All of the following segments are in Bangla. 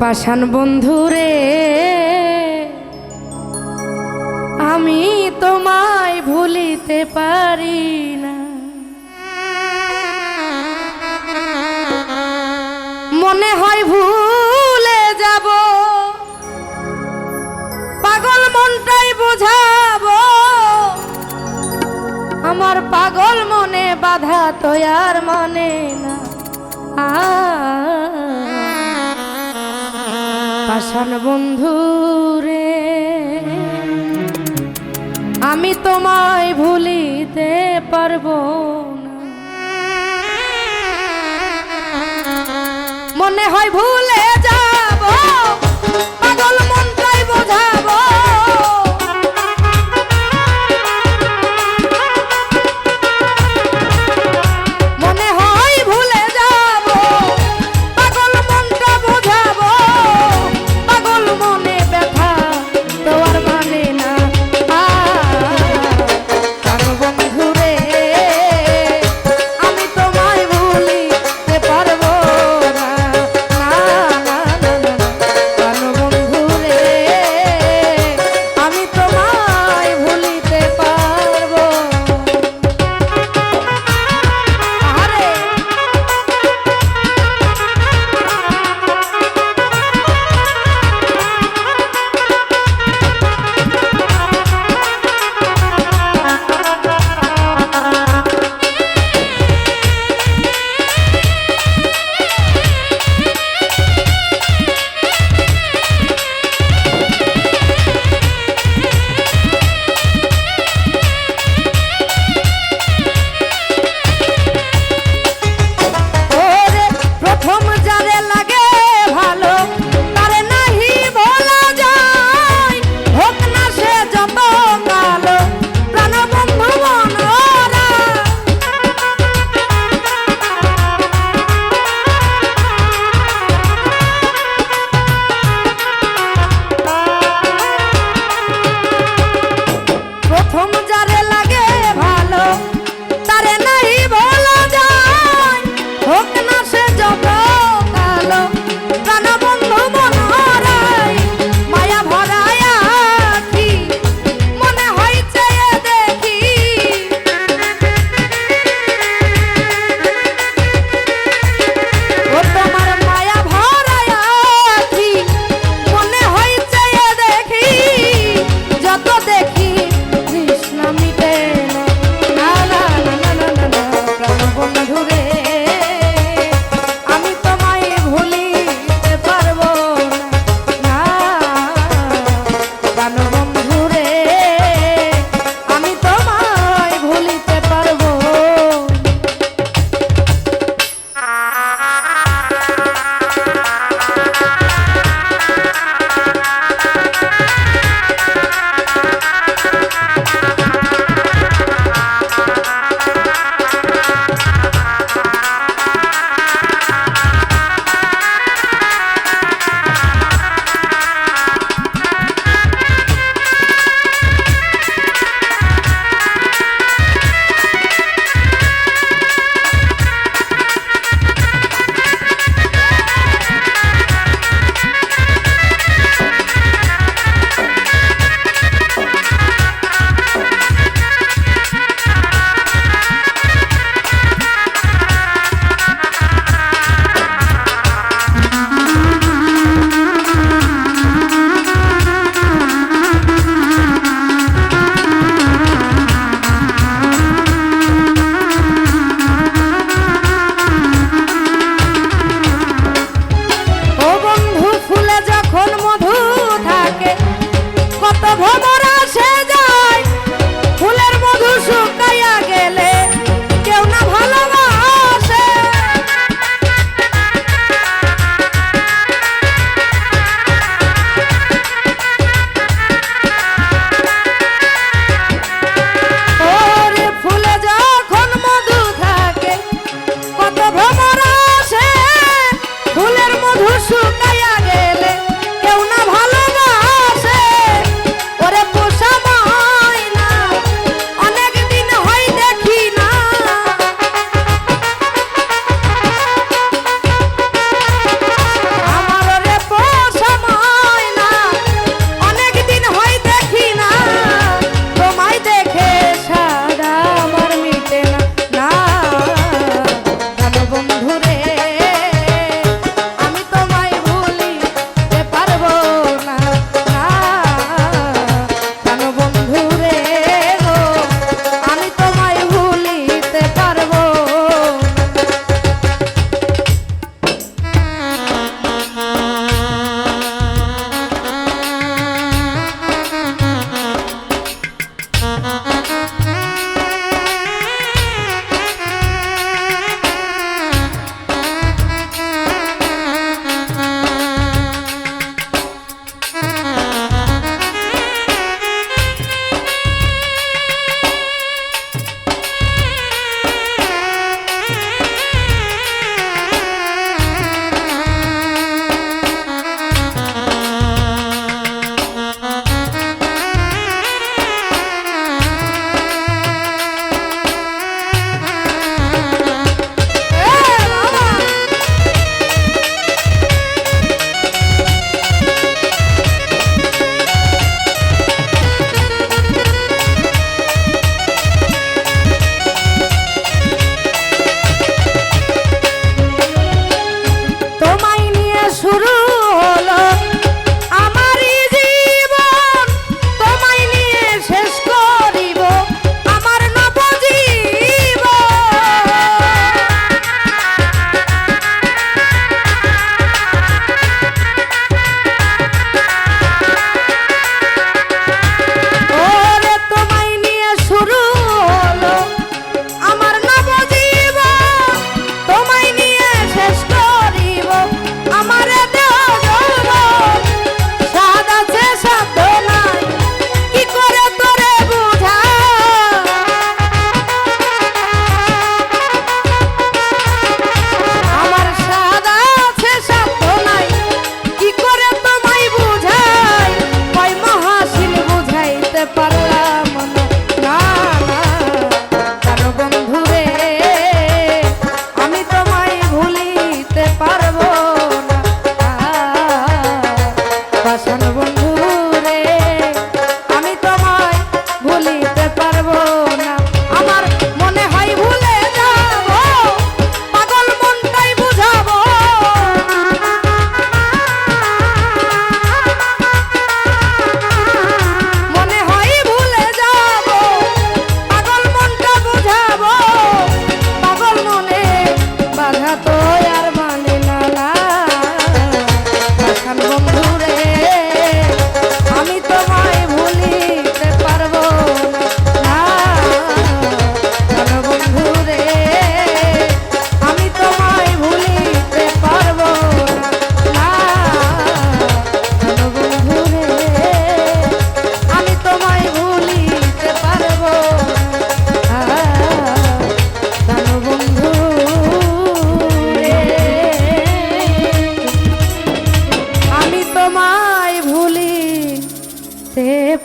পাশান বন্ধুরে, আমি তোমায় ভুলিতে পারি না। মনে হয় ভুলে যাব, পাগল মনটাই বোঝাব। আমার পাগল মনে বাধা তো আর মানে না। আ ধনবন্ধু রে আমি তোমায় ভুলিতে পারব মনে হয় ভুলে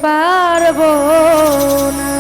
পারব না।